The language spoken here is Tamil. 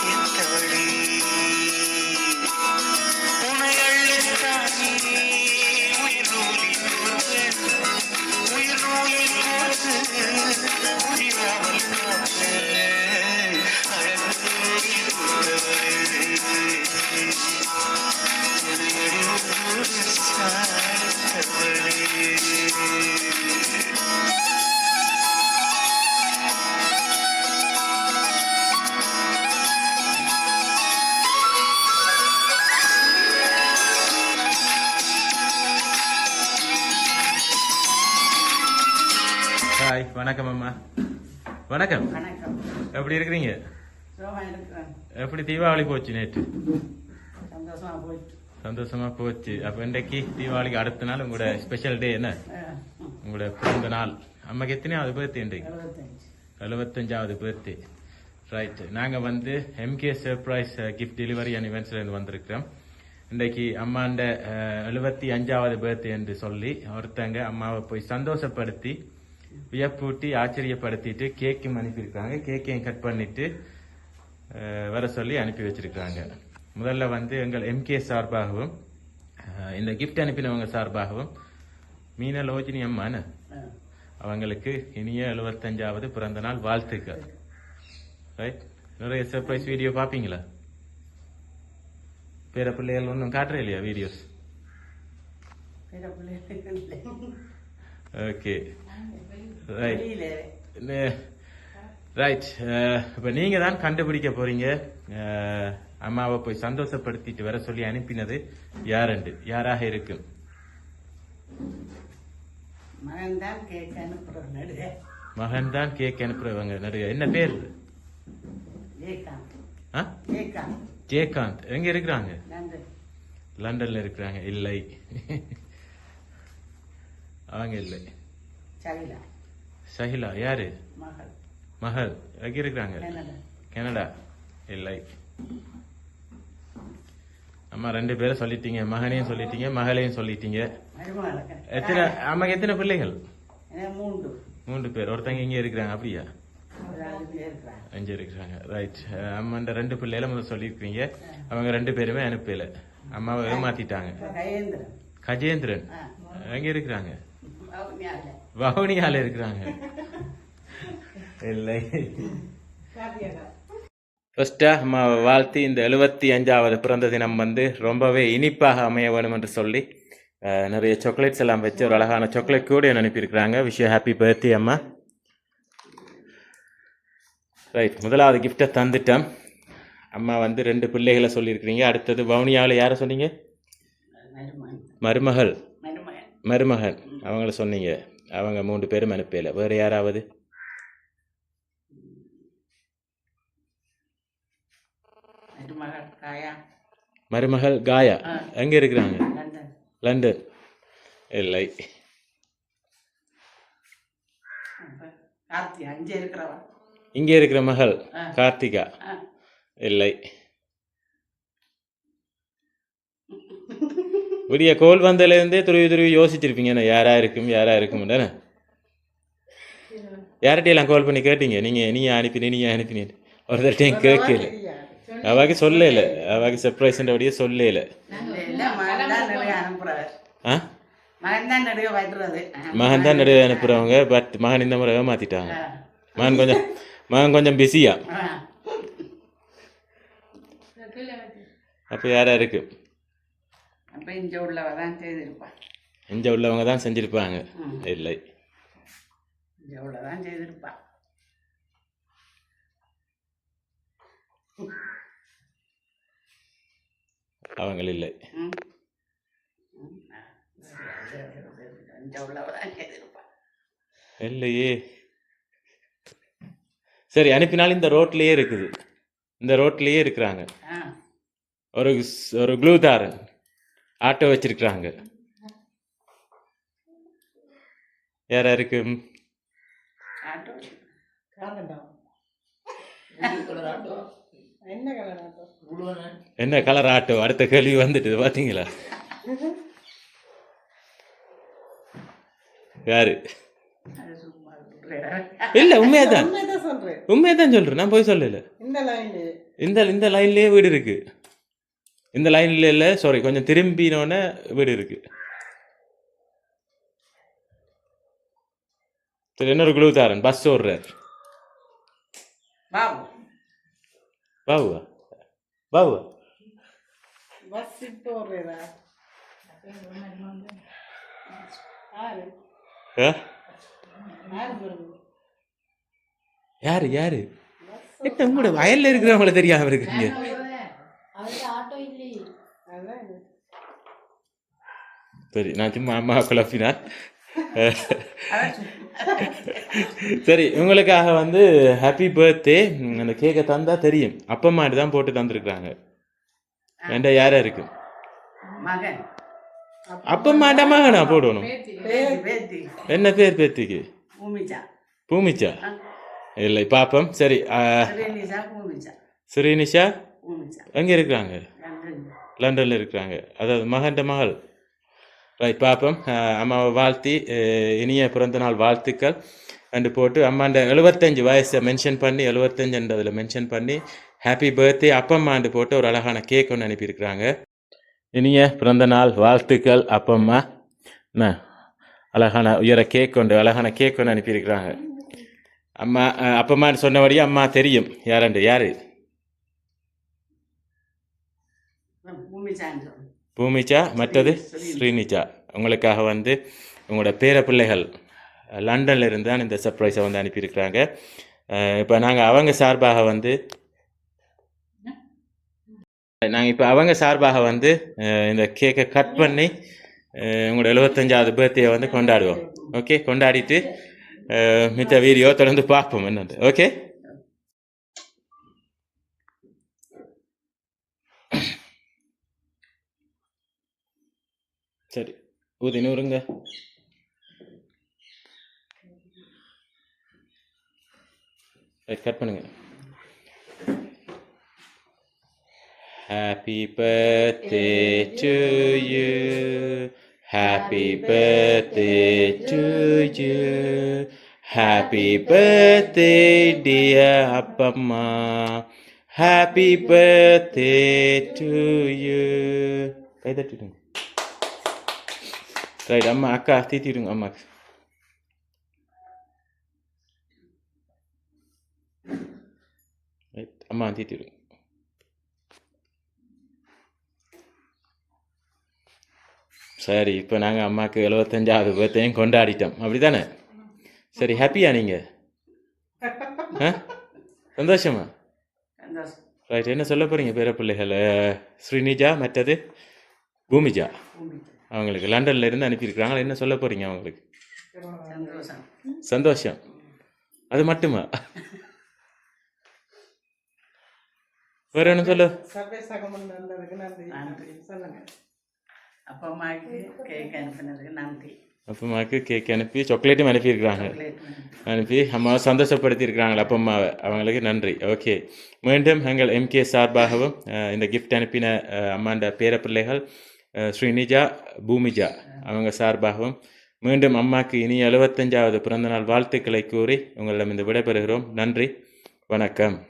siente. வணக்கம் அம்மா. வணக்கம். வணக்கம். எப்படி இருக்கிறீங்க? எப்படி தீபாவளி போச்சு நேற்று? சந்தோஷமா போச்சு. அப்ப இன்றைக்கு தீபாவளிக்கு அடுத்த நாள் உங்களோட ஸ்பெஷல் டே என்ன? உங்களோட பிறந்த நாள். அம்மாக்கு எத்தனையாவது பர்த்டே இன்றைக்கு? எழுபத்தஞ்சு எழுபத்தஞ்சாவது பர்த்டே ரைட் நாங்க வந்து MK surprise gift delivery and இவெண்ட்ஸ்ல இருந்து வந்திருக்கிறோம். இன்றைக்கு அம்மாண்ட எழுபத்தி அஞ்சாவது பர்த்டே என்று சொல்லி ஒருத்தங்க அம்மாவை போய் சந்தோஷப்படுத்தி வியப்பூட்டி ஆச்சரியப்படுத்திட்டு கேக்கும் அனுப்பியிருக்காங்க. கேக்கையும் கட் பண்ணிட்டு வர சொல்லி அனுப்பி வச்சிருக்காங்க. முதல்ல வந்து எங்கள் எம்கே சார்பாகவும் இந்த கிஃப்ட் அனுப்பினவங்க சார்பாகவும் மீன லோஜினி அம்மா என்ன? அஹ், அவங்களுக்கு இனிய எழுபத்தஞ்சாவது பிறந்த நாள் வாழ்த்துக்கள். ரைட் நிறைய சர்ப்ரைஸ் வீடியோ பாப்பீங்களா? பேர பிள்ளைகள் ஒன்றும் காட்டுற இல்லையா வீடியோஸ். ஓகே ரைட் ரைட் இப்போ நீங்க தான் கண்டுபிடிக்க போறீங்க. அஹ், அம்மாவை போய் சந்தோஷப்படுத்திட்டு வர சொல்லி அனுப்பினது யாருண்டு? யாராக இருக்கும்? மகன் தான் கேட்க அனுப்புறோம் நடுக மகன் தான் கேக் அனுப்புறவங்க நிறைய என்ன பேர்? ஜெயகாந்த். ஜெயகாந்த். எங்க இருக்கிறாங்க? லண்டன்ல இருக்கிறாங்க. இல்லை. அவங்க இல்லை. சஹிலா யாரு? மகள். எங்க இருக்கிறாங்க. கனடா. இல்லை. அம்மா ரெண்டு பேரும் சொல்லிட்டீங்க. மகனையும் சொல்லிட்டீங்க மகளையும் சொல்லிட்டீங்க. எத்தனை அம்மாக்கு எத்தனை பிள்ளைகள்? மூன்று. பேர். ஒருத்தங்க இங்க இருக்கிறாங்க அப்படியா? அஞ்சு இருக்கிறாங்க. ரைட் அம்மாண்ட ரெண்டு பிள்ளைகள முதல்ல சொல்லியிருக்கீங்க அவங்க ரெண்டு பேருமே அனுப்பல. அம்மாவை ஏமாத்திட்டாங்க. கஜேந்திரன். எங்க இருக்கிறாங்க? வவுனியால. இருக்கிறாங்க. இல்லை. கார்த்திகா ஃபர்ஸ்டா அம்மாவை வாழ்த்தி இந்த எழுபத்தி அஞ்சாவது பிறந்த தினம் வந்து ரொம்பவே இனிப்பாக அமைய வேணும் என்று சொல்லி நிறைய சாக்லேட்ஸ் எல்லாம் வச்சு ஒரு அழகான சாக்லேட் கூட அனுப்பியிருக்கிறாங்க. விஷய ஹாப்பி பர்த்டே அம்மா. ரைட் முதலாவது கிஃப்டை தந்துட்டோம் அம்மா வந்து ரெண்டு பிள்ளைகளை சொல்லியிருக்கிறீங்க. அடுத்தது வவுனியாவில் யாரை சொன்னீங்க? மருமகள். மருமகன். அவங்கள சொன்னீங்க. அவங்க மூன்று பேரும் அனுப்பல வேறு யாராவது? மருமகள் காயா. எங்க இருக்கிறாங்க? லண்டன். இல்லை. இங்கே இருக்கிற மகள். கார்த்திகா. இல்லை. விடிய கோல் வந்ததுலேருந்தே துருவி துருவி யோசிச்சிருப்பீங்க என்ன யாரா இருக்கும் யாரா இருக்கும் தானே யார்கிட்டயெல்லாம் கால் பண்ணி கேட்டீங்க? நீங்க நீங்க அனுப்பினீ நீங்க அனுப்பினீ. ஒருத்தர்கிட்டையும் கேட்கல? அவாக்கு சொல்லல அவாக்கு சொல்லல. தான் நிறைய அனுப்புறாரு ஆ? மகன் தான் நடுவே அனுப்புறவங்க பட் மகன் இந்த முறை ஏமாத்திட்டாங்க. மகன் கொஞ்சம் மகன் கொஞ்சம் பிஸியா. அப்போ யாரா இருக்கு? அப்ப இங்க உள்ளவ தான் செய்திருப்பான் இங்க உள்ளவங்க தான் செஞ்சிருப்பாங்க. இல்லை. இங்க உள்ளதான் செய்திருப்பான் அவங்க இல்லை. இல்லையே. சரி அனுப்பினாலும் இந்த ரோட்லயே இருக்குது. இந்த ரோட்லயே இருக்கிறாங்க. ஒரு ஒரு க்ளூதாரன். ஆட்டோ வச்சிருக்கிறாங்க. யாரா இருக்கு ஆட்டோ? என்ன கலர் ஆட்டோ? அடுத்த கேள்வி வந்துட்டு பாத்தீங்களா? யாரு. இல்ல உண்மையாதான். உண்மையாதான் சொல்றேன். நான் போய் சொல்லல. இந்த லைன்ல இந்த இந்த லைன்லயே வீடு இருக்கு. இந்த லைன்ல இல்ல சாரி கொஞ்சம் திரும்பினோட வீடு இருக்கு. சரி இன்னொரு குழு தாரன். பஸ் ஓடுறார். பாபு. பாபுவா? பாபுவா? பஸ் இப்போ வருது யாரு? யாரு என்ன உங்களோட வயல்ல இருக்கிறவங்கள தெரியாம இருக்கீங்க சரி நான் சும்மா அம்மா குழப்பினா சரி உங்களுக்காக வந்து ஹாப்பி பர்த்டே அந்த கேக்கை தந்தா தெரியும். அப்பம்மாட்டு தான் போட்டு தந்துருக்குறாங்க. என்கிட்ட யாரா இருக்கு? மகன். அப்பம்மாட்ட மகனா போடணும்? என்ன பேர் பேத்திக்கு? பூமிச்சா. இல்லை பாப்போம். சரி ஸ்ரீனிஷா எங்கே இருக்கிறாங்க? லண்டனில். இருக்கிறாங்க. அதாவது மகன்ட மகள். ரைட் பார்ப்போம் அம்மாவை வாழ்த்தி இனிய பிறந்தநாள் வாழ்த்துக்கள். அண்டு போட்டு அம்மாண்ட எழுபத்தஞ்சு வயசை மென்ஷன் பண்ணி எழுபத்தஞ்சுன்றதில் மென்ஷன் பண்ணி ஹாப்பி பர்த்டே அப்பம்மாண்டு போட்டு ஒரு அழகான கேக் ஒன்று அனுப்பியிருக்கிறாங்க. இனிய பிறந்த நாள் வாழ்த்துக்கள் அப்பம்மா. என்ன? அழகான உயர கேக் ஒன்று அழகான கேக் ஒன்று அனுப்பியிருக்கிறாங்க. அம்மா அப்பம்மான்னு சொன்னபடியே அம்மா தெரியும். யாரண்டு யார்? பூமிச்சா மற்றது ஸ்ரீனிச்சா உங்களுக்காக வந்து உங்களோட பேர பிள்ளைகள் லண்டனில் இருந்து தான் இந்த சர்ப்ரைஸை வந்து அனுப்பியிருக்கிறாங்க. இப்போ நாங்கள் அவங்க சார்பாக வந்து நாங்கள் இப்போ அவங்க சார்பாக வந்து இந்த கேக்கை கட் பண்ணி உங்களோட எழுபத்தஞ்சாவது பர்த்டே வந்து கொண்டாடுவோம். ஓகே கொண்டாடிட்டு மித்த வீடியோ தொடர்ந்து பார்ப்போம். என்னது? ஓகே சரி ஊதி நூறுங்க கட் பண்ணுங்க. Happy birthday to you happy birthday to you happy birthday dear அப்பம்மா happy birthday to you கை தட்டிடுங்க ரைட் அம்மா அக்கா தீத்திடுங்க அம்மாக்கு ரைட் அம்மா தீத்திடுங்க சரி இப்போ நாங்கள் அம்மாவுக்கு எழுபத்தஞ்சாவது பர்த்டேயும் கொண்டாடிட்டோம் அப்படி தானே சரி ஹாப்பியா நீங்கள் ஆ சந்தோஷமா சந்தோஷம் ரைட் என்ன சொல்ல போகிறீங்க பேர பிள்ளைகள் அஹ், ஸ்ரீனிஜா மற்றது பூமிஜா பூமிச்சா அவங்களுக்கு லண்டன்ல இருந்து அனுப்பியிருக்கிறாங்க என்ன சொல்ல போகிறீங்க அவங்களுக்கு? சந்தோஷம். அது மட்டுமா? வேற என்ன சொல்ல? அப்பம்மாவுக்கு கேக் அனுப்பி சாக்லேட்டும் அனுப்பியிருக்கிறாங்க. அனுப்பி. அம்மாவை சந்தோஷப்படுத்தியிருக்கிறாங்களா? அப்பா அம்மாவை. அவங்களுக்கு நன்றி. ஓகே மீண்டும் எங்கள் எம்கே சார்பாகவும் இந்த கிஃப்ட் அனுப்பின அம்மாண்ட பேர பிள்ளைகள் ஸ்ரீனிஜா பூமிஜா அவங்க சார்பாகவும் மீண்டும் அம்மாக்கு இனி எழுபத்தஞ்சாவது பிறந்தநாள் வாழ்த்துக்களை கூறி உங்களிடம் இந்த விடைபெறுகிறோம். நன்றி. வணக்கம்.